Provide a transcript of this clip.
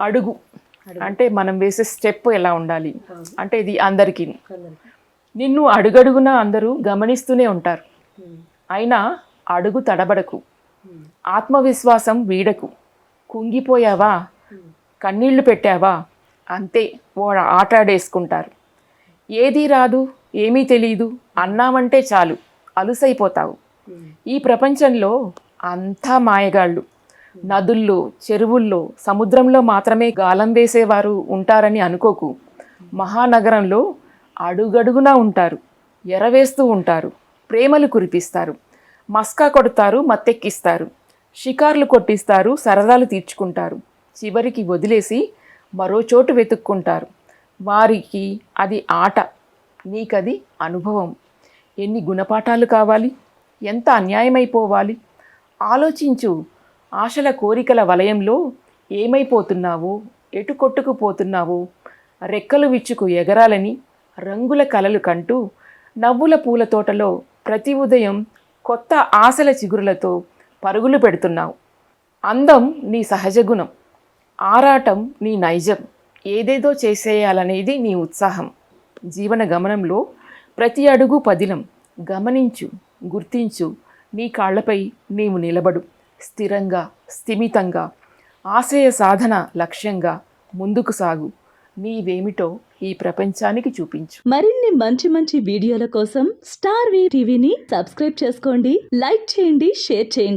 అడుగు. అంటే మనం వేసే స్టెప్ ఎలా ఉండాలి? అంటే ఇది అందరికీ. నిన్ను అడుగడుగున అందరూ గమనిస్తూనే ఉంటారు. అయినా అడుగు తడబడకు. ఆత్మవిశ్వాసం వీడకు. కుంగిపోయావా? కన్నీళ్ళు పెట్టావా? అంతే. ఓ ఆటాడేసుకుంటారు ఏదీ రాదు ఏమీ తెలియదు అన్నామంటే చాలు. అలుసైపోతావు. ఈ ప్రపంచంలో అంతా మాయగాళ్ళు. నదుల్లో చెరువుల్లో సముద్రంలో మాత్రమే గాలం వేసేవారు ఉంటారని అనుకోకు. మహానగరంలో అడుగడుగునా ఉంటారు ఎరవేస్తూ ఉంటారు ప్రేమలు కురిపిస్తారు. మస్కా కొడతారు మత్తెక్కిస్తారు. షికార్లు కొట్టిస్తారు సరదాలు తీర్చుకుంటారు. చివరికి వదిలేసి మరో చోటు వెతుక్కుంటారు. వారికి అది ఆట నీకది అనుభవం. ఎన్ని గుణపాఠాలు కావాలి? ఎంత అన్యాయమైపోవాలి? ఆలోచించు ఆశల కోరికల వలయంలో ఏమైపోతున్నావో? ఎటు కొట్టుకుపోతున్నావో రెక్కలు విచ్చుకు ఎగరాలని రంగుల కలలు కంటూ నవ్వుల పూల తోటలో ప్రతి ఉదయం కొత్త ఆశల చిగురులతో పరుగులు పెడుతున్నావు. అందం నీ సహజ గుణం ఆరాటం నీ నైజం ఏదేదో చేసేయాలనేది నీ ఉత్సాహం. జీవన గమనంలో ప్రతి అడుగు పదిలం గమనించు గుర్తించు నీ కాళ్ళపై నీవు నిలబడు. స్థిరంగా స్థిమితంగా ఆశయ సాధన లక్ష్యంగా ముందుకు సాగు. నీవేమిటో ఈ ప్రపంచానికి చూపించు. మరిన్ని మంచి మంచి వీడియోల కోసం స్టార్ వీ టీవీని సబ్స్క్రైబ్ చేసుకోండి లైక్ చేయండి షేర్ చేయండి.